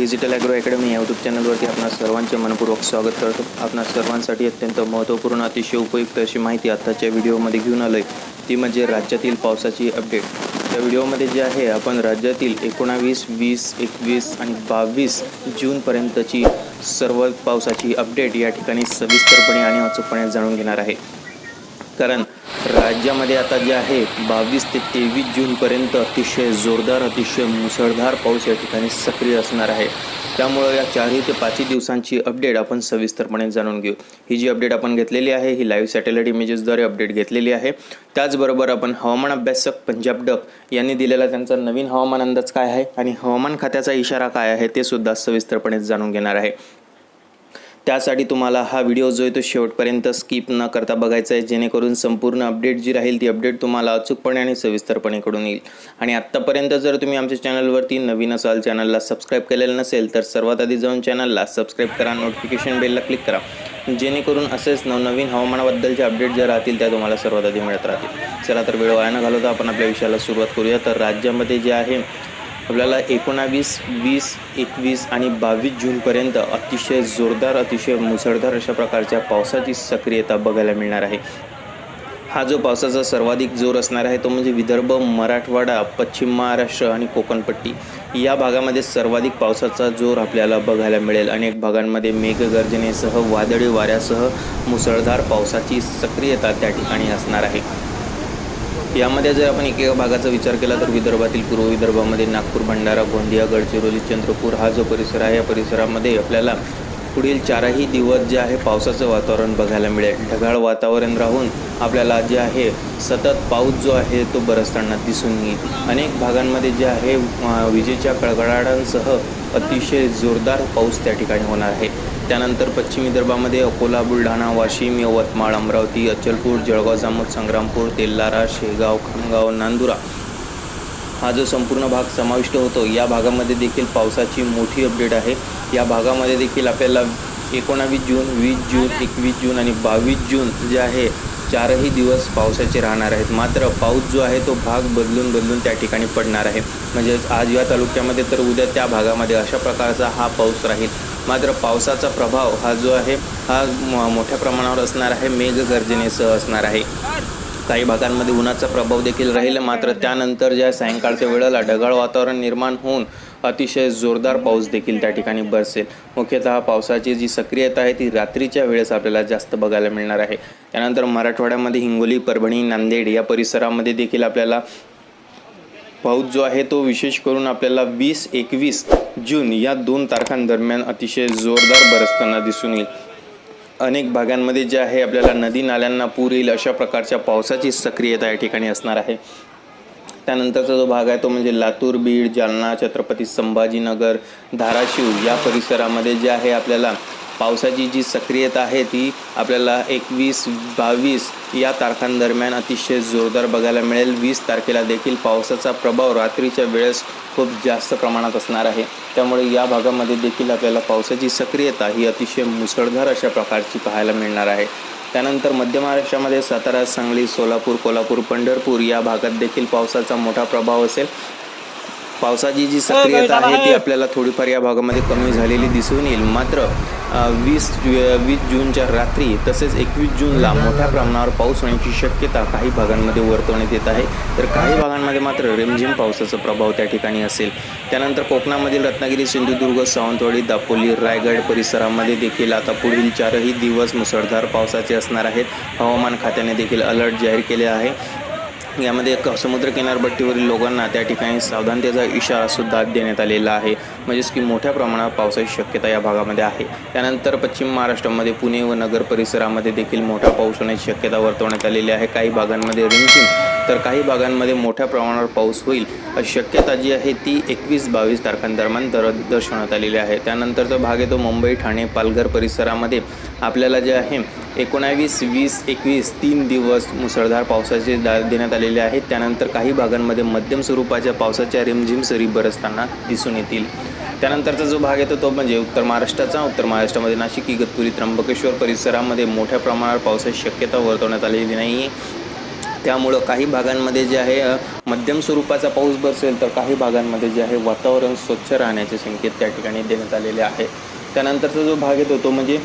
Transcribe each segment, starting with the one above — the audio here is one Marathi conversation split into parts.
डिजिटल ॲग्रो अकॅडमी या यूट्यूब चॅनलवरती आपणा सर्वांचे मनपूर्वक स्वागत करतो. आपणा सर्वांसाठी अत्यंत महत्त्वपूर्ण अतिशय उपयुक्त अशी माहिती आत्ताच्या व्हिडिओमध्ये घेऊन आलो आहे ती म्हणजे राज्यातील पावसाची अपडेट त्या व्हिडिओमध्ये जे आहे आपण राज्यातील एकोणावीस वीस एकवीस आणि बावीस जूनपर्यंतची सर्व पावसाची अपडेट या ठिकाणी सविस्तरपणे आणि अचूकपणे जाणून घेणार आहे. कारण राज्यामध्ये आता जे आहे बावीस ते तेवीस जूनपर्यंत अतिशय जोरदार अतिशय मुसळधार पाऊस या ठिकाणी सक्रिय असणार आहे. त्यामुळं या चारही ते पाचही दिवसांची अपडेट आपण सविस्तरपणे जाणून घेऊ. ही जी अपडेट आपण घेतलेली आहे ही लाईव्ह सॅटेलाईट इमेजेसद्वारे अपडेट घेतलेली आहे. त्याचबरोबर आपण हवामान अभ्यासक पंजाब डक यांनी दिलेला त्यांचा नवीन हवामान अंदाज काय आहे आणि हवामान खात्याचा इशारा काय आहे ते सुद्धा सविस्तरपणे जाणून घेणार आहे. त्यासाठी तुम्हाला हा व्हिडिओ जो आहे तो शेवटपर्यंत स्किप न करता बघायचा आहे. जेणेकरून संपूर्ण अपडेट जी राहील ती अपडेट तुम्हाला अचूकपणे आणि सविस्तरपणे कडून येईल. आणि आत्तापर्यंत जर तुम्ही आमच्या चॅनलवरती नवीन असाल चॅनलला सबस्क्राईब केलेलं नसेल तर सर्वात आधी जाऊन चॅनलला सबस्क्राईब करा नोटिफिकेशन बेलला क्लिक करा. जेणेकरून असेच नवनवीन हवामानाबद्दलचे अपडेट ज्या राहतील त्या तुम्हाला सर्वात आधी मिळत राहतील. चला तर वेळ वाया न घालवता आपण आपल्या विषयाला सुरुवात करूया. तर राज्यामध्ये जे आहे आपल्याला एकोणावीस वीस एकवीस आणि बावीस जूनपर्यंत अतिशय जोरदार अतिशय मुसळधार अशा प्रकारच्या पावसाची सक्रियता बघायला मिळणार आहे. हा जो पावसाचा सर्वाधिक जोर असणार आहे तो म्हणजे विदर्भ मराठवाडा पश्चिम महाराष्ट्र आणि कोकणपट्टी. या भागामध्ये सर्वाधिक पावसाचा जोर आपल्याला बघायला मिळेल. अनेक भागांमध्ये मेघगर्जनेसह वादळी वाऱ्यासह मुसळधार पावसाची सक्रियता त्या ठिकाणी असणार आहे. यामध्ये जर आपण एकेका भागाचा विचार केला तर विदर्भातील पूर्व विदर्भामध्ये नागपूर भंडारा गोंदिया गडचिरोली चंद्रपूर हा जो परिसर आहे या परिसरामध्ये आपल्याला पुढील चारही दिवस जे आहे पावसाचं वातावरण बघायला मिळेल. ढगाळ वातावरण राहून आपल्याला जे आहे सतत पाऊस जो आहे तो बरसताना दिसून येईल. अनेक भागांमध्ये जे आहे विजेच्या कडकडाटांसह अतिशय जोरदार पाऊस त्या ठिकाणी होणार आहे. त्यानंतर पश्चिम विदर्भामध्ये अकोला बुलढाणा वाशिम यवतमाळ अमरावती अचलपूर जळगाव जामोद संग्रामपूर तेल्लारा शेगाव खामगाव नांदुरा. हा जो संपूर्ण भाग समाविष्ट होतो या भागामध्ये देखील पावसाची मोठी अपडेट आहे. या भागामध्ये देखील आपल्याला एकोणावीस जून वीस जून एकवीस जून आणि बावीस जून जे आहे चारही दिवस पावसाचे राहणार आहेत. मात्र पाऊस जो आहे तो भाग बदलून बदलून त्या ठिकाणी पडणार आहे. म्हणजेच आज या तालुक्यामध्ये तर उद्या त्या भागामध्ये अशा प्रकारचा हा पाऊस राहील. मात्र पावसाचा प्रभाव हा जो आहे हा म- मोठ्या प्रमाणावर असणार आहे. मेघगर्जनेसह असणार आहे. काही भागांमध्ये उन्हाचा प्रभाव देखील राहील. मात्र त्यानंतर ज्या सायंकाळच्या वेळेला ढगाळ वातावरण निर्माण होऊन अतिशय जोरदार पाऊस देखील त्या ठिकाणी बरसेल मुख्यतः पावसाची जी सक्रियता आहे ती रात्रीच्या वेळेस आपल्याला जास्त बघायला मिळणार आहे. त्यानंतर मराठवाड्यामध्ये हिंगोली परभणी नांदेड या परिसरामध्ये देखील आपल्याला पाऊस जो आहे तो विशेष करून आपल्याला वीस एकवीस जून या दोन तारखांदरम्यान अतिशय जोरदार बरसताना दिसून येईल. अनेक भागांमध्ये जे आहे आपल्याला नदी नाल्यांना पूर येईल अशा प्रकारच्या पावसाची सक्रियता या ठिकाणी असणार आहे. त्यानंतरचा जो भाग आहे तो म्हणजे लातूर बीड जालना छत्रपती संभाजीनगर धाराशिव या परिसरामध्ये जे आहे आपल्याला पावसाची जी सक्रियता आहे ती आपल्याला एकवीस बावीस या तारखांदरम्यान अतिशय जोरदार बघायला मिळेल. वीस तारखेला देखील पावसाचा प्रभाव रात्रीच्या वेळेस खूप जास्त प्रमाणात असणार आहे. त्यामुळे या भागामध्ये देखील आपल्याला पावसाची सक्रियता ही अतिशय मुसळधार अशा प्रकारची पाहायला मिळणार आहे. त्यानंतर मध्य महाराष्ट्रामध्ये सातारा सांगली सोलापूर कोल्हापूर पंढरपूर या भागात देखील पावसाचा मोठा प्रभाव असेल. पावसाची जी सक्रियता आहे ती आपल्याला थोडीफार या भागामध्ये कमी झालेली दिसून येईल. मात्र वीस जु- वीस जूनच्या रात्री तसेच एकवीस जूनला मोठ्या प्रमाणावर पाऊस होण्याची शक्यता काही भागांमध्ये वर्तवण्यात येत आहे. तर काही भागांमध्ये मात्र रिमझिम पावसाचा प्रभाव त्या ठिकाणी असेल. त्यानंतर कोकणामधील रत्नागिरी सिंधुदुर्ग सावंतवाडी दापोली रायगड परिसरामध्ये देखील आता पुढील चारही दिवस मुसळधार पावसाचे असणार आहेत. हवामान खात्याने देखील अलर्ट जाहीर केले आहे. यामध्ये समुद्र किनारपट्टीवरील लोकांना त्या ठिकाणी सावधानतेचा इशारा सुद्धा देण्यात आलेला आहे. म्हणजेच की मोठ्या प्रमाणात पावसाची शक्यता या भागामध्ये आहे. त्यानंतर पश्चिम महाराष्ट्रामध्ये पुणे व नगर परिसरामध्ये देखील मोठा पाऊस होण्याची शक्यता वर्तवण्यात आलेली आहे. काही भागांमध्ये रिमझिम तर काही भागांमध्ये मोठ्या प्रमाणावर पाऊस होईल अशी शक्यता जी आहे ती एकवीस बावीस तारखांदरम्यान दर दर्शवण्यात आलेली आहे. त्यानंतरचा भाग येतो मुंबई ठाणे पालघर परिसरामध्ये. आपल्याला जे आहे एकोणावीस वीस एकवीस तीन दिवस मुसळधार पावसाचे दा देण्यात आलेले आहेत. त्यानंतर काही भागांमध्ये मध्यम स्वरूपाच्या पावसाच्या रिमझिम सरी बरसताना दिसून येतील. त्यानंतरचा जो भाग येतो तो म्हणजे उत्तर महाराष्ट्राचा. उत्तर महाराष्ट्रामध्ये नाशिक इगतपुरी त्र्यंबकेश्वर परिसरामध्ये मोठ्या प्रमाणावर पावसाची शक्यता वर्तवण्यात आलेली नाही आहे त्यामुळं काही भागांमध्ये जे आहे मध्यम स्वरूपाचा पाऊस बसेल तर काही भागांमध्ये जे आहे वातावरण स्वच्छ राहण्याचे संकेत त्या ठिकाणी देण्यात आलेले आहे. त्यानंतरचा जो भाग येतो तो म्हणजे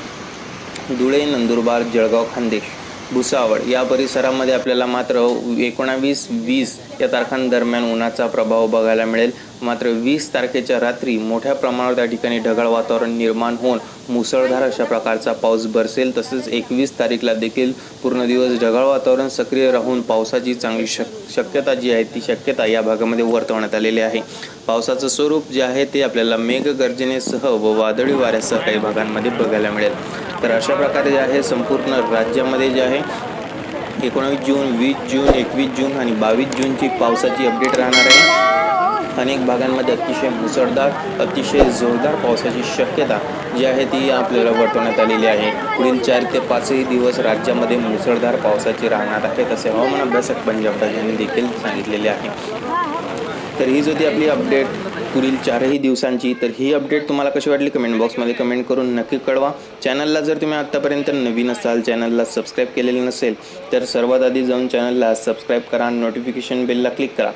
धुळे नंदुरबार जळगाव खान्देश भुसावळ या परिसरामध्ये आपल्याला मात्र एकोणावीस वीस या तारखांदरम्यान उन्हाचा प्रभाव बघायला मिळेल. मात्र वीस तारखेच्या रात्री मोठ्या प्रमाणावर त्या ठिकाणी ढगाळ वातावरण निर्माण होऊन मुसळधार अशा प्रकारचा पाऊस बरसेल. तसेच एकवीस तारीखला देखील पूर्ण दिवस ढगाळ वातावरण सक्रिय राहून पावसाची चांगली शक शक्यता जी आहे ती शक्यता या भागामध्ये वर्तवण्यात आलेली आहे. पावसाचं स्वरूप जे आहे ते आपल्याला मेघगर्जनेसह व वादळी वाऱ्यासह काही भागांमध्ये बघायला मिळेल. तर अशा प्रकारे जे आहे संपूर्ण राज्यामध्ये जे आहे एकोणावीस जून वीस जून एकवीस जून आणि बावीस जूनची पावसाची अपडेट राहणार आहे. अनेक भागांमध्ये अतिशय मुसळधार अतिशय जोरदार पावसाची शक्यता जी आहे ती आपल्याला वर्तवण्यात आलेली आहे. पुढील चार ते पाचही दिवस राज्यामध्ये मुसळधार पावसाची राहणार आहे तसे हवामान अभ्यासक पंजाब यांनी देखील सांगितलेले आहे. तर हीच होती आपली अपडेट पुढील चारही दिवसांची. तर ही अपडेट तुम्हाला कशी वाटली? कमेंट बॉक्समध्ये कमेंट करून नक्की कळवा. चॅनलला जर तुम्ही आत्तापर्यंत नवीन असाल चॅनलला सबस्क्राईब केलेलं नसेल तर सर्वात आधी जाऊन चॅनलला सबस्क्राईब करा. नोटिफिकेशन बेलला क्लिक करा.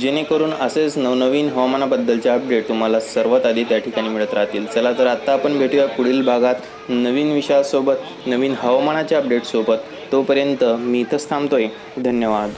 जेणेकरून असेच नवनवीन हवामानाबद्दलचे अपडेट तुम्हाला सर्वात आधी त्या ठिकाणी मिळत राहतील. चला तर आत्ता आपण भेटूया पुढील भागात नवीन विषयासोबत नवीन हवामानाच्या अपडेटसोबत तोपर्यंत मी इथंच थांबतोय. धन्यवाद.